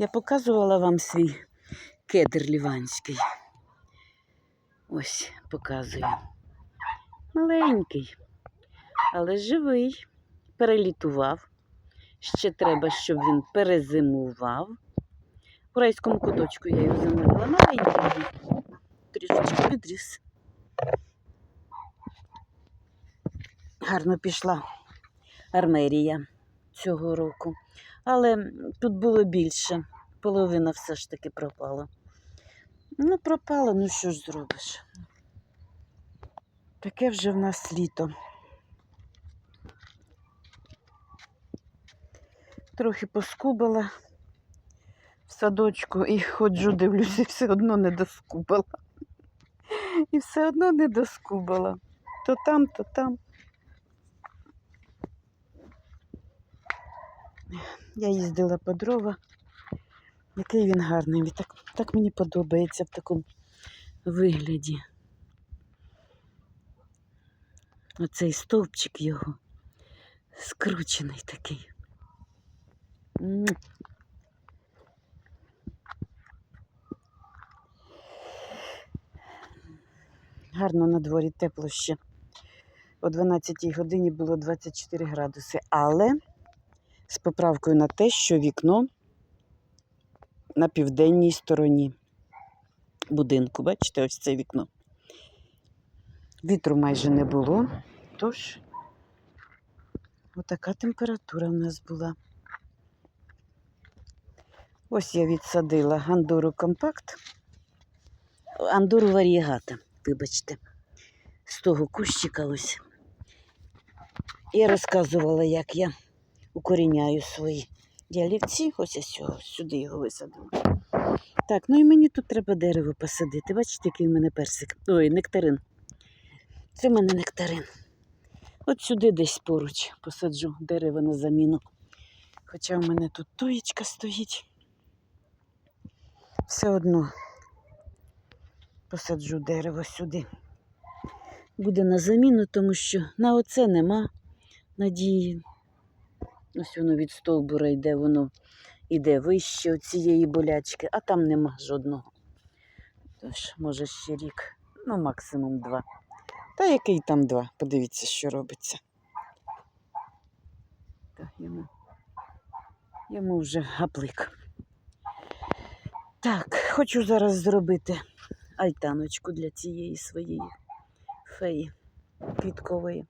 Я показувала вам свій кедр ліванський. Ось показую. Маленький, але живий. Перелітував. Ще треба, щоб він перезимував. У райському куточку я його замовила. Маленький. Трішечки підріс. Гарно пішла армерія цього року. Але тут було більше. Половина все ж таки пропала. Ну, пропала, ну що ж зробиш? Таке вже в нас літо. Трохи поскубала в садочку і ходжу, дивлюся, все одно не доскубала. І все одно не доскубала. То там, то там. Я їздила по дрова. Який він гарний. Так, так мені подобається в такому вигляді. Оцей стовпчик його скручений такий. Гарно на дворі тепло ще. О 12 годині було 24 градуси, але з поправкою на те, що вікно на південній стороні будинку. Бачите, ось це вікно. Вітру майже не було, тож отака температура в нас була. Ось я відсадила андору компакт, андору варієгата, вибачте, з того кущика ось. Я розказувала, як я укоріняю свої ялівці. Ось я сього, сюди його висадила. Так, ну і мені тут треба дерево посадити. Бачите, який в мене персик. Ой, нектарин. Це в мене нектарин. От сюди десь поруч посаджу дерево на заміну. Хоча в мене тут тоєчка стоїть. Все одно посаджу дерево сюди. Буде на заміну, тому що на оце нема надії. Ось воно від стовбура йде, воно йде вище цієї болячки, а там нема жодного. Тож, може, ще рік, ну максимум два. Та який там два? Подивіться, що робиться. Так, йому, йому вже гаплик. Так, хочу зараз зробити альтаночку для цієї своєї феї квіткової.